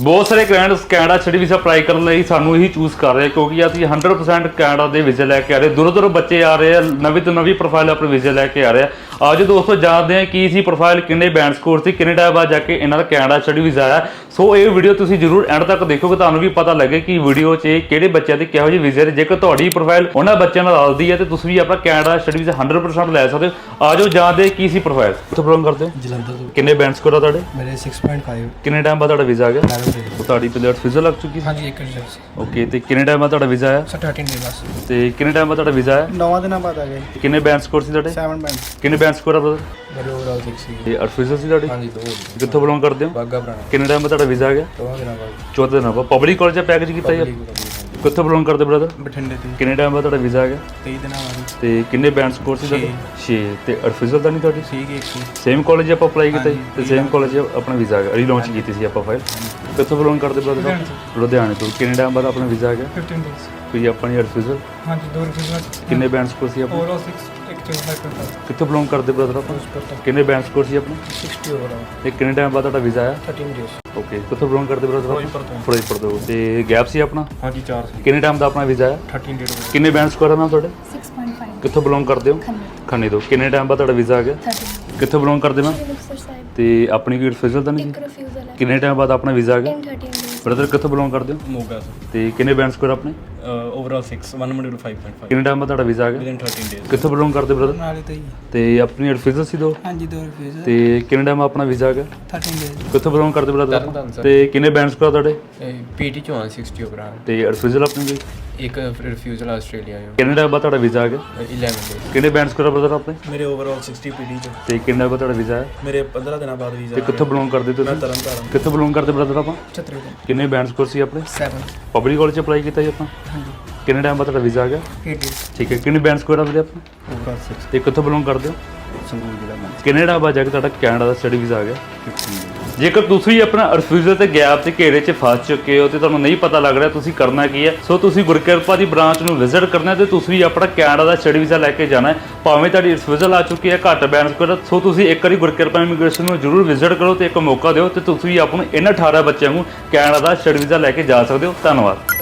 ਬਹੁਤ ਸਾਰੇ Canada Canada study visa apply ਕਰਨ ਲਈ ਸਾਨੂੰ ਇਹੀ ਚੂਜ਼ ਕਰ ਰਹੇ ਕਿਉਂਕਿ ਅਸੀਂ 100% ਕੈਨੇਡਾ ਦੇ ਵੀਜ਼ੇ ਲੈ ਕੇ ਆ ਰਹੇ ਦੂਰੋਂ ਦੂਰੋਂ ਬੱਚੇ ਆ ਰਹੇ ਆ, ਨਵੀਂ ਤੋਂ ਨਵੀਂ ਪ੍ਰੋਫਾਈਲ ਆਪਣੇ ਵੀਜ਼ੇ ਲੈ ਕੇ ਆ ਰਹੇ ਆ। ਅੱਜ ਦੋਸਤੋ, ਜਾਣਦੇ ਆ ਕੀ ਸੀ ਪ੍ਰੋਫਾਈਲ ਕਿੰਨੇ ਬੈਂਡ ਸਕੋਰ ਸੀ, ਕਿੰਨੇ ਟਾਈਮ ਬਾਅਦ ਜਾ ਕੇ ਇਹਨਾਂ ਦਾ ਕੈਨੇਡਾ ਸਟੱਡੀ ਵੀਜ਼ਾ ਆਇਆ ਸੋ ਇਹ ਵੀਡੀਓ ਤੁਸੀਂ ਜਰੂਰ ਐਂਡ ਤੱਕ ਦੇਖੋਗੇ ਤੁਹਾਨੂੰ ਵੀ ਪਤਾ ਲੱਗੇ ਕਿ ਵੀਡੀਓ 'ਚ ਕਿਹੜੇ ਬੱਚਿਆਂ ਦੇ ਕਿਹੋ ਜਿਹੇ ਵੀਜ਼ੇ ਨੇ। ਜੇਕਰ ਤੁਹਾਡੀ ਪ੍ਰੋਫਾਈਲ ਉਹਨਾਂ ਬੱਚਿਆਂ ਨਾਲ ਰਲਦੀ ਹੈ ਤੇ ਤੁਸੀਂ ਵੀ ਆਪਣਾ ਕੈਨੇਡਾ ਸਟੱਡੀ ਵੀਜ਼ਾ 100% ਲੈ ਸਕਦੇ ਹੋ। ਆਜੋ ਜਾਣਦੇ ਕੀ ਸੀ ਪ੍ਰੋਫਾਈਲ ਕਿੱਥੋਂ ਪ੍ਰੋਗਰਾਮ ਕਰਦੇ ਜਲੰਧਰ ਤੋਂ। ਕਿੰਨੇ ਬੈਂਡ ਸਕੋਰ ਆ ਤੁਹਾਡੇ? ਮੇਰੇ 6.5 ਕਿੰਨੇ ਟਾਈਮ ਬਾਅਦ ਤੁਹਾਡਾ ਵੀਜ਼ਾ ਆ ਗਿਆ? 11 ਦੇ ਤੁਹਾਡੀ ਪਲੇਟ ਫਿਜ਼ਲ ਲੱਗ ਚੁੱਕੀ ਹਾਂਜੀ ਇੱਕ ਸੀ ਓਕੇ ਤੇ ਕਿੰਨੇ ਟਾਈਮ ਬਾਅਦ ਤੁਹਾਡਾ ਵੀਜ਼ਾ ਆਇਆ? ਸਰ 13 ਦੇ ਬਸ ਤੇ ਕਿੰਨੇ ਟਾਈਮ ਬਾਅਦ ਤੁਹਾਡਾ ਵੀਜ਼ਾ ਆਇਆ? ਨੌਵਾਂ ਦਿਨਾਂ ਬਾਅਦ ਆ ਗਏ ਕਿੰਨੇ ਬੈਂਡ ਸਕੋਰ ਸੀ ਤੁਹਾਡੇ? 7 ਬੈਂਡ ਕਿੰਨੇ ਬੈਂਡ ਸਕੋਰ ਆ ਬ੍ਰਦਰ ਮੇਰੇ ਓਵਰਆਲ 6 ਸੀ ਇਹ ਅਰਫਿਜ਼ਾ ਸੀ ਤੁਹਾਡੀ? ਹਾਂਜੀ ਦੋ ਕਿੱਥੋਂ ਬਿਲੋਂਗ ਕਰਦੇ ਹੋ? ਬਾਗਾ ਪੁਰਾਣਾ। ਕਿੰਨੇ ਟਾਈਮ ਤੁਹਾਡਾ ਵੀਜ਼ਾ ਆ ਗਿਆ? ਤੋਂ ਮੇਰਾ ਬਾਗ ਚੌਥੇ ਦਿਨ ਆਪਾਂ ਪਬਲਿਕ ਕਾਲਜ ਦਾ ਪੈਕੇਜ ਕੀਤਾ ਜੀ? ਕਿੱਥੋਂ ਬਿਲੋਂਗ ਕਰਦੇ ਬ੍ਰਦਰ ਬਠਿੰਡੇ ਤੋਂ। ਕਿੰਨੇ ਟਾਈਮ ਬਾਅਦ ਤੁਹਾਡਾ ਵੀਜ਼ਾ ਆ ਗਿਆ? 23 ਦਿਨਾਂ ਬਾਅਦ। ਤੇ ਕਿੰਨੇ ਬੈਂਡ ਸਕੋਰ ਸੀ ਤੁਹਾਡਾ? 6 ਤੇ ਅਰਫਿਜ਼ਲ ਦਾ ਨਹੀਂ ਤੁਹਾਡੀ? ਠੀਕ ਹੈ ਸੇਮ ਕਾਲਜ ਆਪਾਂ ਅਪਲਾਈ ਕੀਤਾ ਜੀ? ਤੇ ਸੇਮ ਕਾਲਜ ਆਪਣਾ ਵੀਜ਼ਾ ਆ ਗਿਆ। ਰੀਲਾਂਚ ਕੀਤੀ ਸੀ ਆਪਾਂ ਫਾਈਲ ਕਿੱਥੋਂ ਬਿਲੋਂਗ ਕਰਦੇ ਬ੍ਰਦਰ ਲੁਧਿਆਣੇ ਤੋਂ। ਕਿੰਨੇ ਟਾਈਮ ਬਾਅਦ ਆਪਣਾ ਵੀਜ਼ਾ ਆ ਗਿਆ? 15 ਡੇਸ ਕੋਈ ਆਪਣੀ ਅਰਫਿਜ਼ਲ ਹਾਂਜੀ ਦੋ ਅਰਫਿਜ਼ਲ ਕਿੰਨੇ ਬੈਂਡ ਸਕੋਰ ਸੀ ਆਪਣਾ? 406 65 ਕੁਇੰਟਲ ਕਿੱਥੋਂ ਬਿਲੋਂਗ ਕਰਦੇ ਬ੍ਰਦਰ ਆਪਾਂ? ਕਿੰਨੇ ਬੈਂਡ ਸਕੋਰ ਸੀ ਆਪਣਾ? 60 ਓਵਰ ਇਹ ਕਿੰਨੇ ਟਾਈਮ ਬਾਅਦ ਤੁਹਾਡਾ ਵੀਜ਼ਾ ਆਇਆ? 13 ਡੇਸ ਓਕੇ ਕਿੱਥੋਂ ਬਿਲੋਂਗ ਕਰਦੇ ਬ੍ਰਦਰ ਫਿਰੋਜ਼ਪੁਰ ਤੋਂ। ਫਿਰੋਜ਼ਪੁਰ ਤੋਂ। ਤੇ ਗੈਪ ਸੀ ਆਪਣਾ? ਹਾਂਜੀ 4 ਸੀ। ਕਿੰਨੇ ਟਾਈਮ ਦਾ ਆਪਣਾ ਵੀਜ਼ਾ ਆਇਆ? 13 ਡੇਟ ਕਿੰਨੇ ਬੈਂਡ ਸਕੋਰ ਹੈ ਮੈਮ ਤੁਹਾਡੇ? 6.5 ਕਿੱਥੋਂ ਬਿਲੋਂਗ ਕਰਦੇ ਹੋ? ਖੰਨੇ ਤੋਂ। ਕਿੰਨੇ ਟਾਈਮ ਬਾਅਦ ਤੁਹਾਡਾ ਵੀਜ਼ਾ ਆ ਗਿਆ? 13 ਕਿੱਥੋਂ ਬਿਲੋਂਗ ਕਰਦੇ ਮੈਮ ਤੇ ਆਪਣੀ ਕੋਈ ਰਿਫਿਊਜ਼ਲ ਤਾਂ ਨਹੀਂ ਰਿਫਿਊਜ਼ਲ ਕਿੰਨੇ ਟਾਈਮ ਬਾਅਦ ਆਪਣਾ ਵੀਜ਼ਾ ਆ ਗਿਆ? 13 ਡੇਸ ਬ੍ਰਦਰ ਕਿੱਥੋਂ ਬਿਲੋਂਗ ਕਰਦੇ ਹੋ? ਮੋਗਾ ਤੋਂ। ਤੇ ਕਿੰਨੇ ਬੈਂਡ ਸਕੋਰ ਆਪਣੇ? ਓਵਰਆਲ 6 105.5 ਕਿੰਨੇ ਟਾਈਮ ਬਾਅਦ ਤੁਹਾਡਾ ਵੀਜ਼ਾ ਆ ਗਿਆ? ਵਿਦਿਨ 13 ਡੇਜ਼ ਕਿੱਥੋਂ ਬਿਲੋਂਗ ਕਰਦੇ ਬ੍ਰਦਰ ਨਾਲੇ ਤੇ ਹੀ ਤੇ ਆਪਣੀ ਰਿਫਿਊਜ਼ਲ ਸੀ ਦੋ ਹਾਂਜੀ ਦੋ ਰਿਫਿਊਜ਼ਲ ਤੇ ਕਿੰਨੇ ਟਾਈਮ ਆਪਣਾ ਵੀਜ਼ਾ ਆ ਗਿਆ? 13 ਡੇਜ਼ ਕਿੱਥੋਂ ਬਿਲੋਂਗ ਕਰਦੇ ਬ੍ਰਦਰ ਤਰਨਤਾਰਨ sir। ਤੇ ਕਿੰਨੇ ਬੈਂਡ ਸਕੋਰ ਤੁਹਾਡੇ? ਪੀਟੀ ਚੋਂ 60 ਓਵਰਆਲ ਤੇ ਰਿਫਿਊਜ਼ਲ ਆਪਣੀ ਕੋਈ? ਇੱਕ ਰਿਫਿਊਜ਼ਲ ਆਸਟ੍ਰੇਲੀਆ ਜੋ ਕਿੰਨੇ ਟਾਈਮ ਬਾਅਦ ਤੁਹਾਡਾ ਵੀਜ਼ਾ ਆ ਗਿਆ? 11 ਡੇਜ਼ ਕਿੰਨੇ ਬੈਂਡ ਸਕੋਰ ਬ੍ਰਦਰ ਆਪਣੇ ਮੇਰੇ ਓਵਰਆਲ 60 ਪੀਡੀ ਚ। ਤੇ ਕਿੰਨੇ ਬਾਅਦ ਤੁਹਾਡਾ ਵੀਜ਼ਾ ਆਇਆ ਮੇਰੇ 15 ਦਿਨਾਂ ਬਾਅਦ ਵੀਜ਼ਾ ਤੇ ਕਿੱਥੋਂ ਬਿਲੋਂਗ ਕਰਦੇ ਤੁਸੀਂ? ਤਰਨ ਤਾਰਨ। ਕਿੱਥੋਂ ਬਿਲੋਂਗ ਕਰਦੇ ਬ੍ਰਦਰ ਆਪਾਂ? ਛਤਰੀ ਤੋਂ ਕਿੰਨੇ ਬੈਂਡ ਸਕੋਰ ਸੀ ਆਪਣੇ? 7 ਪਬਲਿਕ ਕਾਲਜ ਚ ਅਪਲਾਈ ਕੀਤਾ ਜੀ ਆਪਾਂ? ਹਾਂਜੀ। ਕਿੰਨੇ ਟਾਈਮ ਬਾਅਦ ਤੁਹਾਡਾ ਵੀਜ਼ਾ ਆ ਗਿਆ? 8 ਡੇਜ਼ ਠੀਕ ਹੈ ਕਿੰਨੇ ਬੈਂਡ ਸਕੋਰ ਆ ਵੀਰੇ ਆਪਣਾ ਓਵਰਆਲ 6 ਤੇ ਕਿੱਥੋਂ ਬਿਲੋਂਗ ਕਰਦੇ ਹੋ? ਸੰਗਰੂਰ ਜ਼ਿਲ੍ਹਾ ਮੈਂ ਕਿੰਨੇ ਟਾਈਮ ਬਾਅਦ ਜਾ ਕੇ ਤੁਹਾਡਾ ਕੈਨੇਡਾ ਦਾ ਸਟੱਡੀ ਵੀਜ਼ਾ ਆ ਗਿਆ? ਜੇਕਰ ਤੁਸੀਂ ਆਪਣਾ ਰਿਫਿਊਜ਼ਲ ਤੇ ਗੈਪ ਤੇ ਘੇਰੇ 'ਚ ਫਸ ਚੁੱਕੇ ਹੋ ਤੇ ਤੁਹਾਨੂੰ ਨਹੀਂ ਪਤਾ ਲੱਗ ਰਿਹਾ ਤੁਸੀਂ ਕਰਨਾ ਕੀ ਹੈ ਸੋ ਤੁਸੀਂ ਗੁਰਕਿਰਪਾ ਦੀ ਬ੍ਰਾਂਚ ਨੂੰ ਵਿਜ਼ਿਟ ਕਰਨਾ ਹੈ ਤੇ ਤੁਸੀਂ ਆਪਣਾ ਕੈਨੇਡਾ ਦਾ ਸਟੱਡੀ ਵੀਜ਼ਾ ਲੈ ਕੇ ਜਾਣਾ ਹੈ। ਭਾਵੇਂ ਤੁਹਾਡੀ ਰਿਫਿਊਜ਼ਲ ਆ ਚੁੱਕੀ ਹੈ ਘੱਟ ਬੈਲੈਂਸ ਕਰ ਸੋ ਤੁਸੀਂ ਇੱਕ ਵਾਰੀ ਗੁਰਕਿਰਪਾ ਇਮੀਗ੍ਰੇਸ਼ਨ ਨੂੰ ਜਰੂਰ ਵਿਜ਼ਿਟ ਕਰੋ ਤੇ ਇੱਕ ਮੌਕਾ ਦਿਓ ਤੇ ਤੁਸੀਂ ਆਪ ਨੂੰ ਇਹਨਾਂ 18 ਬੱਚਿਆਂ ਨੂੰ ਕੈਨੇਡਾ ਦਾ ਸਟੱਡੀ ਵੀਜ਼ਾ ਲੈ ਕੇ ਜਾ ਸਕਦੇ ਹੋ। ਧੰਨਵਾਦ।